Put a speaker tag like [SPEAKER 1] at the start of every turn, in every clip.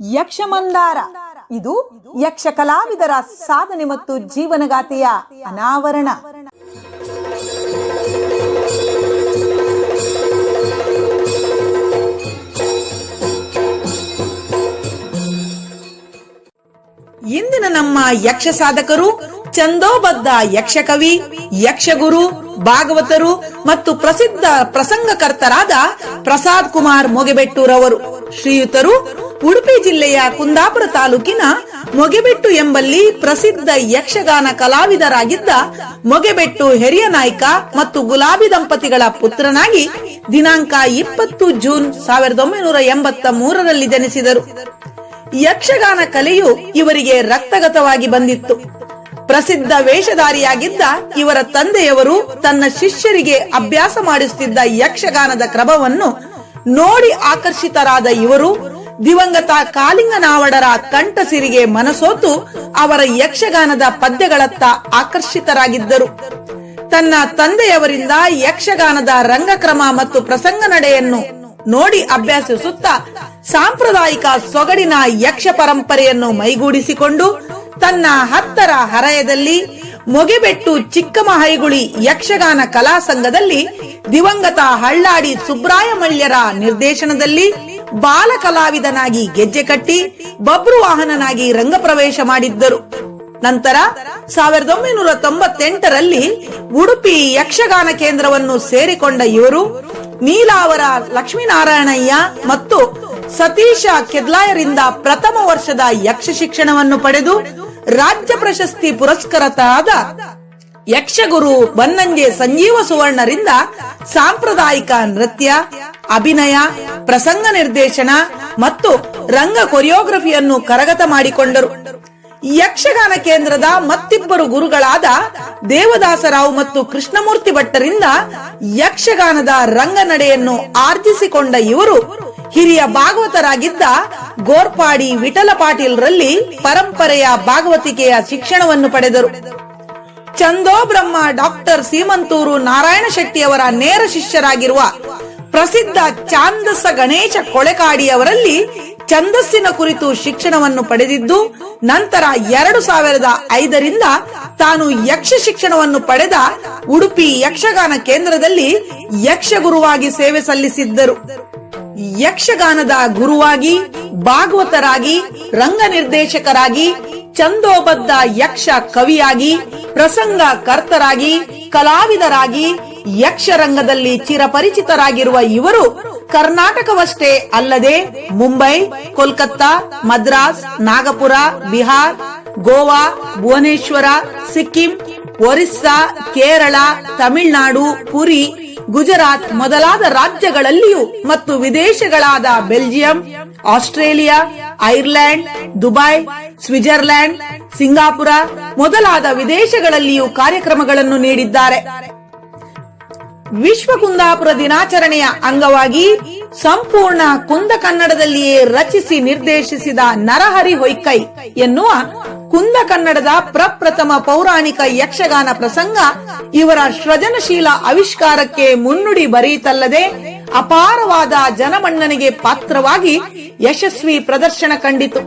[SPEAKER 1] ಯಕ್ಷಮಂದಾರ. ಇದು ಯಕ್ಷ ಕಲಾವಿದರ ಸಾಧನೆ ಮತ್ತು ಜೀವನಗಾಥೆಯ ಅನಾವರಣ. ಇಂದಿನ ನಮ್ಮ ಯಕ್ಷ ಸಾಧಕರು ಚಂದೋಬದ್ಧ ಯಕ್ಷಕವಿ, ಯಕ್ಷಗುರು ಭಾಗವತರು ಮತ್ತು ಪ್ರಸಿದ್ಧ ಪ್ರಸಂಗಕರ್ತರಾದ ಪ್ರಸಾದ್ ಕುಮಾರ್ ಮೊಗೆಬೆಟ್ಟೂರವರು. ಶ್ರೀಯುತರು ಉಡುಪಿ ಜಿಲ್ಲೆಯ ಕುಂದಾಪುರ ತಾಲೂಕಿನ ಮೊಗೆಬೆಟ್ಟು ಎಂಬಲ್ಲಿ ಪ್ರಸಿದ್ಧ ಯಕ್ಷಗಾನ ಕಲಾವಿದರಾಗಿದ್ದ ಮೊಗೆಬೆಟ್ಟು ಹಿರಿಯ ನಾಯಕ ಮತ್ತು ಗುಲಾಬಿ ದಂಪತಿಗಳ ಪುತ್ರನಾಗಿ ದಿನಾಂಕ ಇಪ್ಪತ್ತು ಜೂನ್ ಸಾವಿರದ ಒಂಬೈನೂರ ಎಂಬತ್ತ ಮೂರರಲ್ಲಿ ಜನಿಸಿದರು. ಯಕ್ಷಗಾನ ಕಲೆಯು ಇವರಿಗೆ ರಕ್ತಗತವಾಗಿ ಬಂದಿತ್ತು. ಪ್ರಸಿದ್ಧ ವೇಷಧಾರಿಯಾಗಿದ್ದ ಇವರ ತಂದೆಯವರು ತನ್ನ ಶಿಷ್ಯರಿಗೆ ಅಭ್ಯಾಸ ಮಾಡಿಸುತ್ತಿದ್ದ ಯಕ್ಷಗಾನದ ಕ್ರಮವನ್ನು ನೋಡಿ ಆಕರ್ಷಿತರಾದ ಇವರು ದಿವಂಗತ ಕಾಲಿಂಗನಾವಡರ ಕಂಠಸಿರಿಗೆ ಮನಸೋತು ಅವರ ಯಕ್ಷಗಾನದ ಪದ್ಯಗಳತ್ತ ಆಕರ್ಷಿತರಾಗಿದ್ದರು. ತನ್ನ ತಂದೆಯವರಿಂದ ಯಕ್ಷಗಾನದ ರಂಗಕ್ರಮ ಮತ್ತು ಪ್ರಸಂಗ ನಡೆಯನ್ನು ನೋಡಿ ಅಭ್ಯಾಸಿಸುತ್ತಾ ಸಾಂಪ್ರದಾಯಿಕ ಸೊಗಡಿನ ಯಕ್ಷ ಪರಂಪರೆಯನ್ನು ಮೈಗೂಡಿಸಿಕೊಂಡು ತನ್ನ ಹತ್ತರ ಹರಯದಲ್ಲಿ ಮೊಗೆಬೆಟ್ಟು ಚಿಕ್ಕಮಹೈಗುಳಿ ಯಕ್ಷಗಾನ ಕಲಾ ಸಂಘದಲ್ಲಿ ದಿವಂಗತ ಹಳ್ಳಾಡಿ ಸುಬ್ರಾಯಮಳ್ಯರ ನಿರ್ದೇಶನದಲ್ಲಿ ಬಾಲ ಕಲಾವಿದನಾಗಿ ಗೆಜ್ಜೆ ಕಟ್ಟಿ ಬಬ್ರು ವಾಹನನಾಗಿ ರಂಗಪ್ರವೇಶ ಮಾಡಿದ್ದರು. ನಂತರ ಸಾವಿರದ ಒಂಬೈನೂರ ತೊಂಬತ್ತೆಂಟರಲ್ಲಿ ಉಡುಪಿ ಯಕ್ಷಗಾನ ಕೇಂದ್ರವನ್ನು ಸೇರಿಕೊಂಡ ಇವರು ನೀಲಾವರ ಲಕ್ಷ್ಮೀನಾರಾಯಣಯ್ಯ ಮತ್ತು ಸತೀಶ ಕೆದ್ಲಾಯರಿಂದ ಪ್ರಥಮ ವರ್ಷದ ಯಕ್ಷ ಶಿಕ್ಷಣವನ್ನು ಪಡೆದು ರಾಜ್ಯ ಪ್ರಶಸ್ತಿ ಪುರಸ್ಕೃತರಾದ ಯಕ್ಷಗುರು ಬನ್ನಂಜೆ ಸಂಜೀವ ಸುವರ್ಣರಿಂದ ಸಾಂಪ್ರದಾಯಿಕ ನೃತ್ಯ, ಅಭಿನಯ, ಪ್ರಸಂಗ ನಿರ್ದೇಶನ ಮತ್ತು ರಂಗ ಕೊರಿಯೋಗ್ರಫಿಯನ್ನು ಕರಗತ ಮಾಡಿಕೊಂಡರು. ಯಕ್ಷಗಾನ ಕೇಂದ್ರದ ಮತ್ತಿಬ್ಬರು ಗುರುಗಳಾದ ದೇವದಾಸರಾವ್ ಮತ್ತು ಕೃಷ್ಣಮೂರ್ತಿ ಭಟ್ಟರಿಂದ ಯಕ್ಷಗಾನದ ರಂಗ ನಡೆಯನ್ನು ಆರ್ಜಿಸಿಕೊಂಡ ಇವರು ಹಿರಿಯ ಭಾಗವತರಾಗಿದ್ದ ಗೋರ್ಪಾಡಿ ವಿಠಲ ಪಾಟೀಲ್ರಲ್ಲಿ ಪರಂಪರೆಯ ಭಾಗವತಿಕೆಯ ಶಿಕ್ಷಣವನ್ನು ಪಡೆದರು. ಚಂದೋ ಬ್ರಹ್ಮ ಡಾಕ್ಟರ್ ಸೀಮಂತೂರು ನಾರಾಯಣ ಶೆಟ್ಟಿಯವರ ನೇರ ಶಿಷ್ಯರಾಗಿರುವ ಪ್ರಸಿದ್ಧ ಚಾಂದಸ ಗಣೇಶ ಕೊಳೆಕಾಡಿಯವರಲ್ಲಿ ಛಂದಸ್ಸಿನ ಕುರಿತು ಶಿಕ್ಷಣವನ್ನು ಪಡೆದಿದ್ದು, ನಂತರ ಎರಡು ಸಾವಿರದ ಐದರಿಂದ ತಾನು ಯಕ್ಷ ಶಿಕ್ಷಣವನ್ನು ಪಡೆದ ಉಡುಪಿ ಯಕ್ಷಗಾನ ಕೇಂದ್ರದಲ್ಲಿ ಯಕ್ಷಗುರುವಾಗಿ ಸೇವೆ ಸಲ್ಲಿಸಿದ್ದರು. ಯಕ್ಷಗಾನದ ಗುರುವಾಗಿ, ಭಾಗವತರಾಗಿ, ರಂಗ ನಿರ್ದೇಶಕರಾಗಿ ಚಂದೋಬದ್ಧ ಯಕ್ಷ ಕವಿಯಾಗಿ, ಪ್ರಸಂಗ ಕರ್ತರಾಗಿ, ಕಲಾವಿದರಾಗಿ, ಯಕ್ಷರಂಗದಲ್ಲಿ ಚಿರಪರಿಚಿತರಾಗಿರುವ ಇವರು ಕರ್ನಾಟಕವಷ್ಟೇ ಅಲ್ಲದೆ ಮುಂಬೈ, ಕೋಲ್ಕತ್ತಾ, ಮದ್ರಾಸ್, ನಾಗಪುರ, ಬಿಹಾರ್, ಗೋವಾ, ಭುವನೇಶ್ವರ, ಸಿಕ್ಕಿಂ, ಒರಿಸ್ಸಾ, ಕೇರಳ, ತಮಿಳುನಾಡು, ಪುರಿ ಗುಜರಾತ್ ಮೊದಲಾದ ರಾಜ್ಯಗಳಲ್ಲಿಯೂ ಮತ್ತು ವಿದೇಶಗಳಾದ Belgium, Australia, Ireland, Dubai Switzerland Singapore ಮೊದಲಾದ ವಿದೇಶಗಳಲ್ಲಿಯೂ ಕಾರ್ಯಕ್ರಮಗಳನ್ನು ನೀಡಿದ್ದಾರೆ. ವಿಶ್ವ ಕುಂದಾಪುರ ದಿನಾಚರಣೆಯ ಅಂಗವಾಗಿ ಸಂಪೂರ್ಣ ಕುಂದ ಕನ್ನಡದಲ್ಲಿಯೇ ರಚಿಸಿ ನಿರ್ದೇಶಿಸಿದ ನರಹರಿ ಹೊಯ್ಕೈ ಎನ್ನುವ ಕುಂದ ಕನ್ನಡದ ಪ್ರಪ್ರಥಮ ಪೌರಾಣಿಕ ಯಕ್ಷಗಾನ ಪ್ರಸಂಗ ಇವರ ಸೃಜನಶೀಲ ಆವಿಷ್ಕಾರಕ್ಕೆ ಮುನ್ನುಡಿ ಬರೆಯಿತಲ್ಲದೆ ಅಪಾರವಾದ ಜನಮನ್ನಣೆಗೆ ಪಾತ್ರವಾಗಿ ಯಶಸ್ವಿ ಪ್ರದರ್ಶನ ಕಂಡಿತು.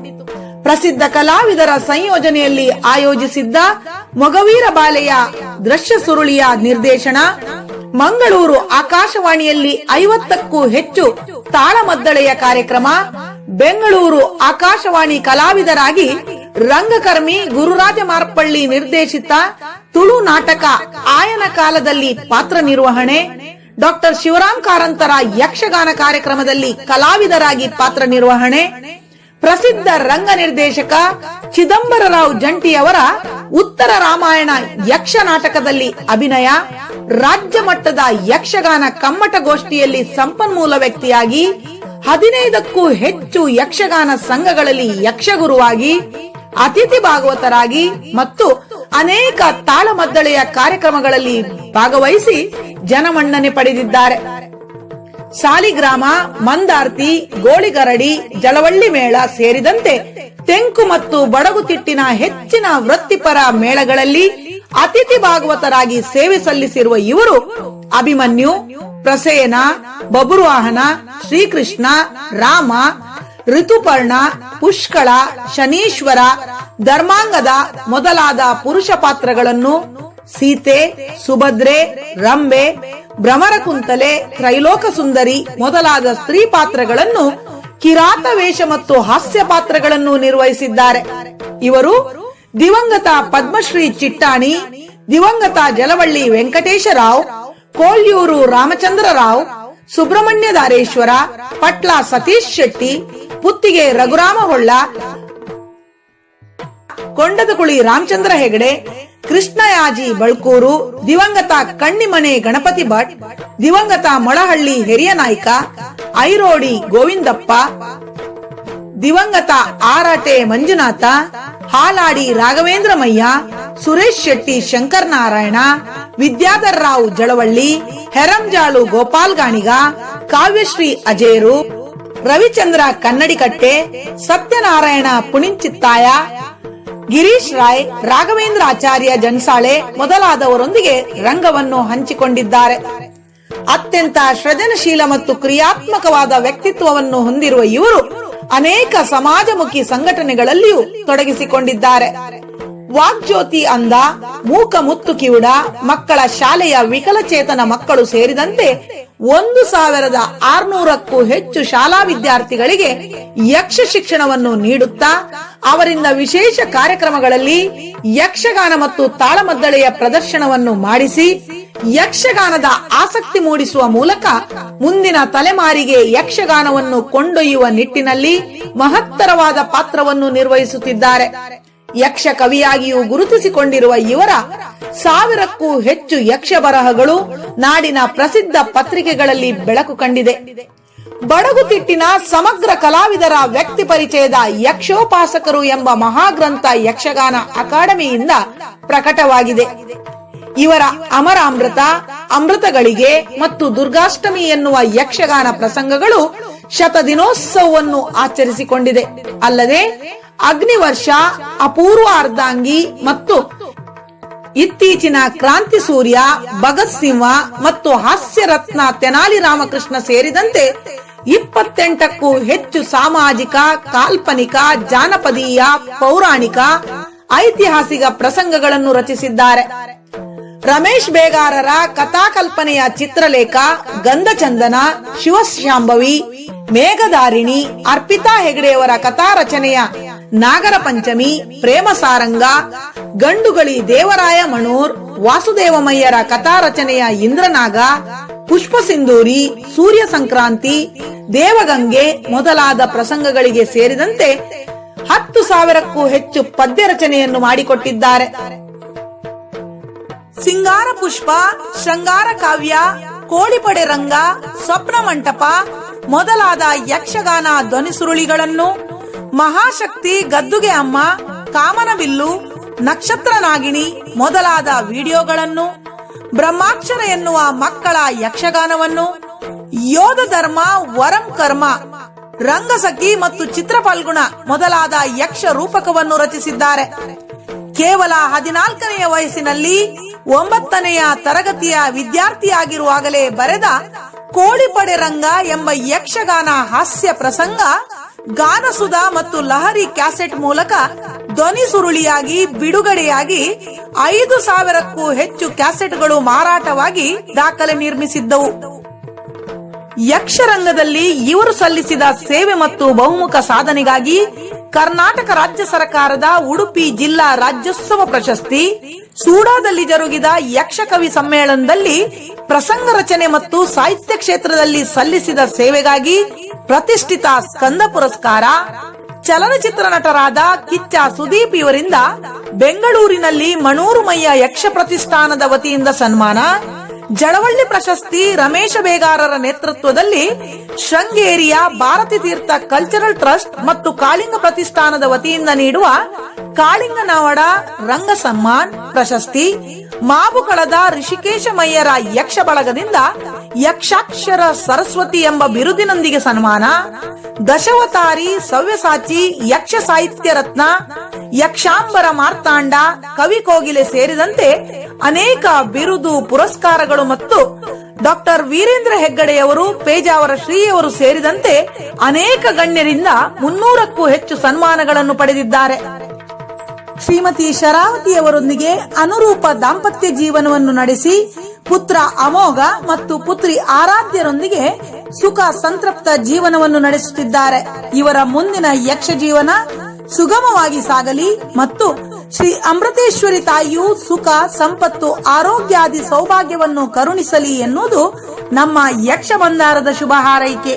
[SPEAKER 1] ಪ್ರಸಿದ್ಧ ಕಲಾವಿದರ ಸಂಯೋಜನೆಯಲ್ಲಿ ಆಯೋಜಿಸಿದ್ದ ಮೊಗವೀರ ಬಾಲೆಯ ದೃಶ್ಯ ಸುರುಳಿಯ ನಿರ್ದೇಶನ, ಮಂಗಳೂರು ಆಕಾಶವಾಣಿಯಲ್ಲಿ ಐವತ್ತಕ್ಕೂ ಹೆಚ್ಚು ತಾಳಮದ್ದಳೆಯ ಕಾರ್ಯಕ್ರಮ, ಬೆಂಗಳೂರು ಆಕಾಶವಾಣಿ ಕಲಾವಿದರಾಗಿ ರಂಗಕರ್ಮಿ ಗುರುರಾಜ ಮಾರ್ಪಳ್ಳಿ ನಿರ್ದೇಶಿತ ತುಳು ನಾಟಕ ಆಯನ ಕಾಲದಲ್ಲಿ ಪಾತ್ರ ನಿರ್ವಹಣೆ, ಡಾಕ್ಟರ್ ಶಿವರಾಮ್ ಕಾರಂತರ ಯಕ್ಷಗಾನ ಕಾರ್ಯಕ್ರಮದಲ್ಲಿ ಕಲಾವಿದರಾಗಿ ಪಾತ್ರ ನಿರ್ವಹಣೆ, ಪ್ರಸಿದ್ಧ ರಂಗ ನಿರ್ದೇಶಕ ಚಿದಂಬರರಾವ್ ಜಂಟಿಯವರ ಉತ್ತರ ರಾಮಾಯಣ ಯಕ್ಷ ನಾಟಕದಲ್ಲಿ ಅಭಿನಯ, ರಾಜ್ಯ ಮಟ್ಟದ ಯಕ್ಷಗಾನ ಕಮ್ಮಟ ಗೋಷ್ಠಿಯಲ್ಲಿ ಸಂಪನ್ಮೂಲ ವ್ಯಕ್ತಿಯಾಗಿ, ಹದಿನೈದಕ್ಕೂ ಹೆಚ್ಚು ಯಕ್ಷಗಾನ ಸಂಘಗಳಲ್ಲಿ ಯಕ್ಷಗುರುವಾಗಿ ಅತಿಥಿ ಭಾಗವತರಾಗಿ ಮತ್ತು ಅನೇಕ ತಾಳಮದ್ದಳೆಯ ಕಾರ್ಯಕ್ರಮಗಳಲ್ಲಿ ಭಾಗವಹಿಸಿ ಜನಮನ್ನಣೆ ಪಡೆದಿದ್ದಾರೆ. ಸಾಲಿಗ್ರಾಮ, ಮಂದಾರ್ತಿ, ಗೋಳಿಗರಡಿ, ಜಲವಳ್ಳಿ ಮೇಳ ಸೇರಿದಂತೆ ತೆಂಕು ಮತ್ತು ಬಡಗುತಿಟ್ಟಿನ ಹೆಚ್ಚಿನ ವೃತ್ತಿಪರ ಮೇಳಗಳಲ್ಲಿ ಅತಿಥಿ ಭಾಗವತರಾಗಿ ಸೇವೆ ಸಲ್ಲಿಸಿರುವ ಇವರು ಅಭಿಮನ್ಯು, ಪ್ರಸೇನ, ಬಬುರುವಾಹನ, ಶ್ರೀಕೃಷ್ಣ, ರಾಮ ಋತುಪರ್ಣ, ಪುಷ್ಕಳ, ಶನೀಶ್ವರ, ಧರ್ಮಾಂಗದ ಮೊದಲಾದ ಪುರುಷ ಪಾತ್ರಗಳನ್ನು ಸೀತೆ, ಸುಭದ್ರೆ, ರಂಬೆ, ಭ್ರಮರಕುಂತಲೆ ತ್ರೈಲೋಕ ಸುಂದರಿ ಮೊದಲಾದ ಸ್ತ್ರೀ ಪಾತ್ರಗಳನ್ನು ಕಿರಾತ ವೇಷ ಮತ್ತು ಹಾಸ್ಯ ಪಾತ್ರಗಳನ್ನು ನಿರ್ವಹಿಸಿದ್ದಾರೆ. ಇವರು ದಿವಂಗತ ಪದ್ಮಶ್ರೀ ಚಿಟ್ಟಾಣಿ, ದಿವಂಗತ ಜಲವಳ್ಳಿ ವೆಂಕಟೇಶರಾವ್ ಕೋಲ್ಯೂರು ರಾಮಚಂದ್ರ ರಾವ್ ಸುಬ್ರಹ್ಮಣ್ಯ ದಾರೇಶ್ವರ, ಪಟ್ಲ ಸತೀಶ್ ಶೆಟ್ಟಿ ಪುತ್ತಿಗೆ ರಘುರಾಮ ಹೊಳ್ಳ ಕೊಂಡದಕುಳಿ ರಾಮಚಂದ್ರ ಹೆಗಡೆ, ಕೃಷ್ಣಯಾಜಿ ಬಳ್ಕೂರು, ದಿವಂಗತ ಕಣ್ಣಿಮನೆ ಗಣಪತಿ ಭಟ್, ದಿವಂಗತ ಮೊಳಹಳ್ಳಿ ಹಿರಿಯ ನಾಯ್ಕ, ಐರೋಡಿ ಗೋವಿಂದಪ್ಪ, ದಿವಂಗತ ಆರಾಟೆ ಮಂಜುನಾಥ, ಹಾಲಾಡಿ ರಾಘವೇಂದ್ರ ಮಯ್ಯ ಸುರೇಶ್ ಶೆಟ್ಟಿ ಶಂಕರ್ ನಾರಾಯಣ ವಿದ್ಯಾಧರ್ ರಾವ್ ಜಳವಳ್ಳಿ, ಹೆರಂಜಾಳು ಗೋಪಾಲ್ ಗಾಣಿಗ, ಕಾವ್ಯಶ್ರೀ ಅಜೇರು ರವಿಚಂದ್ರ ಕನ್ನಡಿಕಟ್ಟೆ, ಸತ್ಯನಾರಾಯಣ ಪುಣಿಂಚಿತ್ತಾಯ ಗಿರೀಶ್ ರಾಯ್, ರಾಘವೇಂದ್ರ ಆಚಾರ್ಯ ಜನ್ಸಾಳೆ ಮೊದಲಾದವರೊಂದಿಗೆ ರಂಗವನ್ನು ಹಂಚಿಕೊಂಡಿದ್ದಾರೆ. ಅತ್ಯಂತ ಸೃಜನಶೀಲ ಮತ್ತು ಕ್ರಿಯಾತ್ಮಕವಾದ ವ್ಯಕ್ತಿತ್ವವನ್ನು ಹೊಂದಿರುವ ಇವರು ಅನೇಕ ಸಮಾಜಮುಖಿ ಸಂಘಟನೆಗಳಲ್ಲಿಯೂ ತೊಡಗಿಸಿಕೊಂಡಿದ್ದಾರೆ. ವಾಗ್ಜ್ಯೋತಿ ಅಂದ, ಮೂಕ ಮುತ್ತು ಕಿವುಡ, ಮಕ್ಕಳ ಶಾಲೆಯ ವಿಕಲಚೇತನ ಮಕ್ಕಳು ಸೇರಿದಂತೆ ಒಂದು ಸಾವಿರದ ಆರ್ನೂರಕ್ಕೂ ಹೆಚ್ಚು ಶಾಲಾ ವಿದ್ಯಾರ್ಥಿಗಳಿಗೆ ಯಕ್ಷ ಶಿಕ್ಷಣವನ್ನು ನೀಡುತ್ತಾ, ಅವರಿಂದ ವಿಶೇಷ ಕಾರ್ಯಕ್ರಮಗಳಲ್ಲಿ ಯಕ್ಷಗಾನ ಮತ್ತು ತಾಳಮದ್ದಳೆಯ ಪ್ರದರ್ಶನವನ್ನು ಮಾಡಿಸಿ, ಯಕ್ಷಗಾನದ ಆಸಕ್ತಿ ಮೂಡಿಸುವ ಮೂಲಕ ಮುಂದಿನ ತಲೆಮಾರಿಗೆ ಯಕ್ಷಗಾನವನ್ನು ಕೊಂಡೊಯ್ಯುವ ನಿಟ್ಟಿನಲ್ಲಿ ಮಹತ್ತರವಾದ ಪಾತ್ರವನ್ನು ನಿರ್ವಹಿಸುತ್ತಿದ್ದಾರೆ. ಯಕ್ಷ ಕವಿಯಾಗಿಯೂ ಗುರುತಿಸಿಕೊಂಡಿರುವ ಇವರ ಸಾವಿರಕ್ಕೂ ಹೆಚ್ಚು ಯಕ್ಷ ಬರಹಗಳು ನಾಡಿನ ಪ್ರಸಿದ್ಧ ಪತ್ರಿಕೆಗಳಲ್ಲಿ ಬೆಳಕು ಕಂಡಿದೆ. ಬಡಗುತಿಟ್ಟಿನ ಸಮಗ್ರ ಕಲಾವಿದರ ವ್ಯಕ್ತಿ ಪರಿಚಯದ ಯಕ್ಷೋಪಾಸಕರು ಎಂಬ ಮಹಾಗ್ರಂಥ ಯಕ್ಷಗಾನ ಅಕಾಡೆಮಿಯಿಂದ ಪ್ರಕಟವಾಗಿದೆ. ಇವರ ಅಮರ ಅಮೃತ ಅಮೃತಗಳಿಗೆ ಮತ್ತು ದುರ್ಗಾಷ್ಟಮಿ ಎನ್ನುವ ಯಕ್ಷಗಾನ ಪ್ರಸಂಗಗಳು ಶತದಿನೋತ್ಸವವನ್ನು ಆಚರಿಸಿಕೊಂಡಿದೆ. ಅಲ್ಲದೆ ಅಗ್ನಿವರ್ಷ ಅಪೂರ್ವ ಅರ್ಧಾಂಗಿ ಮತ್ತು ಇತ್ತೀಚಿನ ಕ್ರಾಂತಿ ಸೂರ್ಯ, ಭಗತ್ ಸಿಂಹ ಮತ್ತು ಹಾಸ್ಯ ರತ್ನ ತೆನಾಲಿ ರಾಮಕೃಷ್ಣ ಸೇರಿದಂತೆ ಇಪ್ಪತ್ತೆಂಟಕ್ಕೂ ಹೆಚ್ಚು ಸಾಮಾಜಿಕ, ಕಾಲ್ಪನಿಕ, ಜಾನಪದೀಯ, ಪೌರಾಣಿಕ, ಐತಿಹಾಸಿಕ ಪ್ರಸಂಗಗಳನ್ನು ರಚಿಸಿದ್ದಾರೆ. ರಮೇಶ್ ಬೇಗಾರರ ಕಥಾಕಲ್ಪನೆಯ ಚಿತ್ರಲೇಖ ಗಂಧಚಂದನ, ಶಿವಶಾಂಭವಿ, ಮೇಘಧಾರಿಣಿ, ಅರ್ಪಿತಾ ಹೆಗಡೆಯವರ ಕಥಾ ರಚನೆಯ ನಾಗರ ಪಂಚಮಿ, ಪ್ರೇಮ ಸಾರಂಗ, ಗಂಡುಗಳಿ ದೇವರಾಯ ಮಣೂರ್ ವಾಸುದೇವಮಯ್ಯರ ಕಥಾ ರಚನೆಯ ಇಂದ್ರನಾಗ, ಪುಷ್ಪ ಸಿಂಧೂರಿ, ಸೂರ್ಯ ಸಂಕ್ರಾಂತಿ, ದೇವಗಂಗೆ ಮೊದಲಾದ ಪ್ರಸಂಗಗಳಿಗೆ ಸೇರಿದಂತೆ ಹತ್ತು ಸಾವಿರಕ್ಕೂ ಹೆಚ್ಚು ಪದ್ಯ ರಚನೆಯನ್ನು ಮಾಡಿಕೊಟ್ಟಿದ್ದಾರೆ. ಸಿಂಗಾರ ಪುಷ್ಪ, ಶೃಂಗಾರ ಕಾವ್ಯ ಕೋಳಿಪಡೆ ರಂಗ, ಸ್ವಪ್ನ ಮಂಟಪ ಮೊದಲಾದ ಯಕ್ಷಗಾನ ಧ್ವನಿಸುರುಳಿಗಳನ್ನು ಮಹಾಶಕ್ತಿ ಗದ್ದುಗೆ ಅಮ್ಮ ಕಾಮನಬಿಲ್ಲು ನಕ್ಷತ್ರ ನಾಗಿಣಿ ಮೊದಲಾದ ವಿಡಿಯೋಗಳನ್ನು, ಬ್ರಹ್ಮಾಕ್ಷರ ಎನ್ನುವ ಮಕ್ಕಳ ಯಕ್ಷಗಾನವನ್ನು, ಯೋಧ ಧರ್ಮ, ವರಂ ಕರ್ಮ, ರಂಗಸಖಿ ಮತ್ತು ಚಿತ್ರಪಾಲ್ಗುಣ ಮೊದಲಾದ ಯಕ್ಷ ರೂಪಕವನ್ನು ರಚಿಸಿದ್ದಾರೆ. ಕೇವಲ ಹದಿನಾಲ್ಕನೆಯ ವಯಸ್ಸಿನಲ್ಲಿ ಒಂಬತ್ತನೆಯ ತರಗತಿಯ ವಿದ್ಯಾರ್ಥಿಯಾಗಿರುವಾಗಲೇ ಬರೆದ ಕೋಳಿಪಡೆ ರಂಗ ಎಂಬ ಯಕ್ಷಗಾನ ಹಾಸ್ಯ ಪ್ರಸಂಗ ಗಾನಸುಧಾ ಮತ್ತು ಲಹರಿ ಕ್ಯಾಸೆಟ್ ಮೂಲಕ ಧ್ವನಿ ಸುರುಳಿಯಾಗಿ, ಬಿಡುಗಡೆಯಾಗಿ ಐದು ಸಾವಿರಕ್ಕೂ ಹೆಚ್ಚು ಕ್ಯಾಸೆಟ್ಗಳು ಮಾರಾಟವಾಗಿ ದಾಖಲೆ ನಿರ್ಮಿಸಿದ್ದವು. ಯಕ್ಷರಂಗದಲ್ಲಿ ಇವರು ಸಲ್ಲಿಸಿದ ಸೇವೆ ಮತ್ತು ಬಹುಮುಖ ಸಾಧನೆಗಾಗಿ ಕರ್ನಾಟಕ ರಾಜ್ಯ ಸರ್ಕಾರದ ಉಡುಪಿ ಜಿಲ್ಲಾ ರಾಜ್ಯೋತ್ಸವ ಪ್ರಶಸ್ತಿ ಸೂಡಾದಲ್ಲಿ ಜರುಗಿದ ಯಕ್ಷಕವಿ ಸಮ್ಮೇಳನದಲ್ಲಿ ಪ್ರಸಂಗ ರಚನೆ ಮತ್ತು ಸಾಹಿತ್ಯ ಕ್ಷೇತ್ರದಲ್ಲಿ ಸಲ್ಲಿಸಿದ ಸೇವೆಗಾಗಿ ಪ್ರತಿಷ್ಠಿತ ಸ್ಕಂದ ಪುರಸ್ಕಾರ, ಚಲನಚಿತ್ರ ನಟರಾದ ಕಿಚ್ಚ ಸುದೀಪ್ ಇವರಿಂದ ಬೆಂಗಳೂರಿನಲ್ಲಿ ಮಣೂರುಮಯ್ಯ ಯಕ್ಷ ಪ್ರತಿಷ್ಠಾನದ ವತಿಯಿಂದ ಸನ್ಮಾನ ಜಳವಳ್ಳಿ ಪ್ರಶಸ್ತಿ ರಮೇಶ ಬೇಗಾರರ ನೇತೃತ್ವದಲ್ಲಿ ಶೃಂಗೇರಿಯ ಭಾರತಿ ತೀರ್ಥ ಕಲ್ಚರಲ್ ಟ್ರಸ್ಟ್ ಮತ್ತು ಕಾಳಿಂಗ ಪ್ರತಿಷ್ಠಾನದ ವತಿಯಿಂದ ನೀಡುವ ಕಾಳಿಂಗನವಡ ರಂಗ ಸಮ್ಮಾನ್ ಪ್ರಶಸ್ತಿ. ಮಾಬುಕಳದ ಋಷಿಕೇಶ ಮಯ್ಯರ ಯಕ್ಷ ಬಳಗದಿಂದ ಯಕ್ಷಾಕ್ಷರ ಸರಸ್ವತಿ ಎಂಬ ಬಿರುದಿನೊಂದಿಗೆ ಸನ್ಮಾನ. ದಶವತಾರಿ ಸವ್ಯಸಾಚಿ ಯಕ್ಷ ಸಾಹಿತ್ಯ ರತ್ನ ಯಕ್ಷಾಂಬರ ಮಾರ್ತಾಂಡ, ಕವಿ ಕೋಗಿಲೆ ಸೇರಿದಂತೆ ಅನೇಕ ಬಿರುದು ಪುರಸ್ಕಾರಗಳು ಮತ್ತು
[SPEAKER 2] ಡಾಕ್ಟರ್ ವೀರೇಂದ್ರ ಹೆಗ್ಗಡೆಯವರು, ಪೇಜಾವರ ಶ್ರೀಯವರು ಸೇರಿದಂತೆ ಅನೇಕ ಗಣ್ಯರಿಂದ ಮುನ್ನೂರಕ್ಕೂ ಹೆಚ್ಚು ಸನ್ಮಾನಗಳನ್ನು ಪಡೆದಿದ್ದಾರೆ. ಶ್ರೀಮತಿ ಶರಾವತಿಯವರೊಂದಿಗೆ ಅನುರೂಪ ದಾಂಪತ್ಯ ಜೀವನವನ್ನು ನಡೆಸಿ, ಪುತ್ರ ಅಮೋಘ ಮತ್ತು ಪುತ್ರಿ ಆರಾಧ್ಯರೊಂದಿಗೆ ಸುಖ ಸಂತೃಪ್ತ ಜೀವನವನ್ನು ನಡೆಸುತ್ತಿದ್ದಾರೆ. ಇವರ ಮುಂದಿನ ಯಕ್ಷ ಜೀವನ ಸುಗಮವಾಗಿ ಸಾಗಲಿ ಮತ್ತು ಶ್ರೀ ಅಮೃತೇಶ್ವರಿ ತಾಯಿಯು ಸುಖ, ಸಂಪತ್ತು, ಆರೋಗ್ಯಾದಿ ಸೌಭಾಗ್ಯವನ್ನು ಕರುಣಿಸಲಿ ಎನ್ನುವುದು ನಮ್ಮ ಯಕ್ಷ ಬಂದಾರದ ಶುಭ ಹಾರೈಕೆ.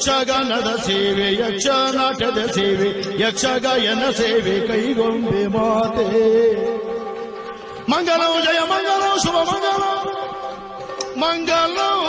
[SPEAKER 3] ಯಕ್ಷಗಾನದ ಸೇವೆ ಯಕ್ಷ ನಾಟ್ಯದ ಸೇವೆ, ಯಕ್ಷಗಾಯನ ಸೇವೆ ಕೈಗೊಂಬೆ ಮಾತೆ. ಮಂಗಲಂ ಜಯ, ಮಂಗಲಂ ಶುಭ, ಮಂಗಲ, ಮಂಗಲಂ